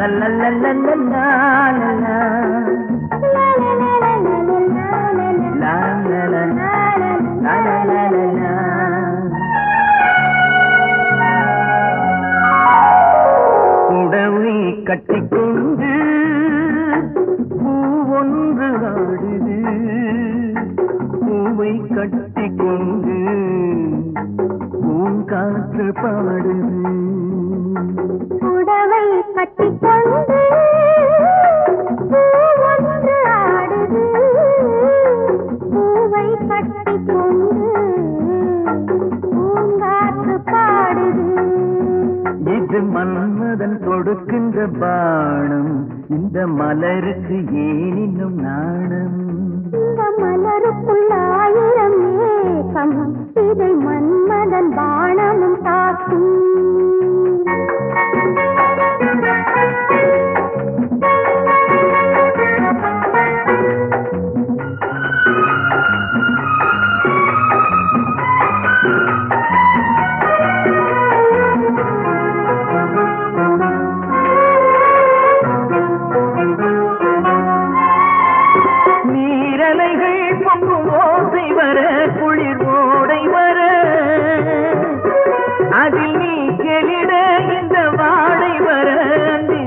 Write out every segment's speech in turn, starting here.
லல்லல்லல்லல்லா, கட்டிக்கொண்டு பூ ஒன்று ஆடுது பூவை கட்டிக்கொண்டு பூங்காற்று பாடுது. கட்டிக்கொண்டு ஒன்று ஆடுது. பூவை கட்டிக்கொண்டு பூங்காற்று பாடுது. இது மன்மதன் கொடுக்கின்ற பானம். இந்த மலருக்கு ஏன் இன்னும் நாணம். இந்த மலருக்குள் அதில் நீ கெளிட இந்த வாடை வர அந்தி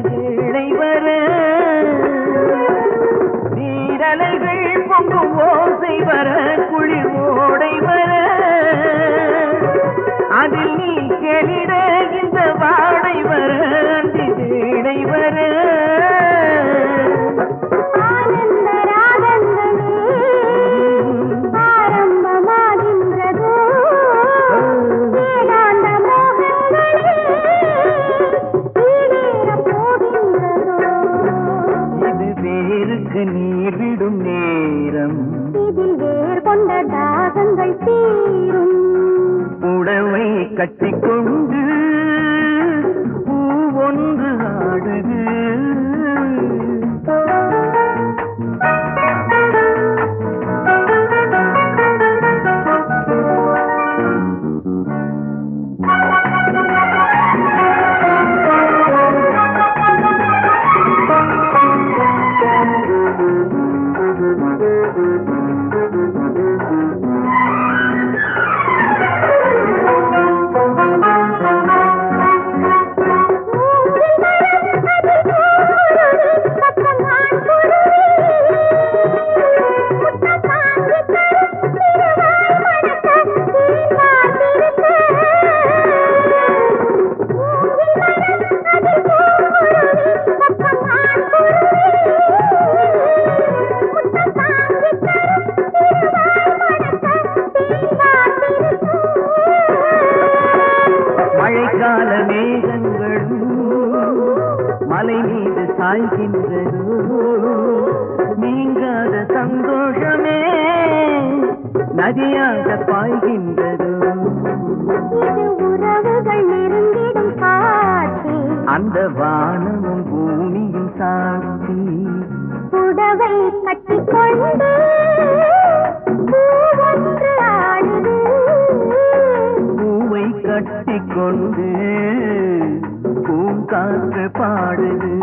வர. நீரலைகள் பொங்கும் ஓசை வர குளிர் ஓடை வர. அதில் நீ கெளிட இந்த வாடை வர அந்தி வர. இது வேருக்கு நீர் விடும் நேரம். இதில் வேர் கொண்ட தாகங்கள் தீரும். புடவை கட்டிக்கொண்டு பூ ஒன்று ஆடுது. மழைக்கால மேகங்களும் மலை மீது சாய்கின்றது நீங்காத சந்தோஷமே நதியாக பாய்கின்றது? இது உறவுகள் நெருங்கிடும் காட்சி. அந்த வானமும் பூமியும் சாட்சி. புடவை கட்டிக்கொண்டு பூவை கட்டிக்கொண்டு பூங்காற்று பாடுது.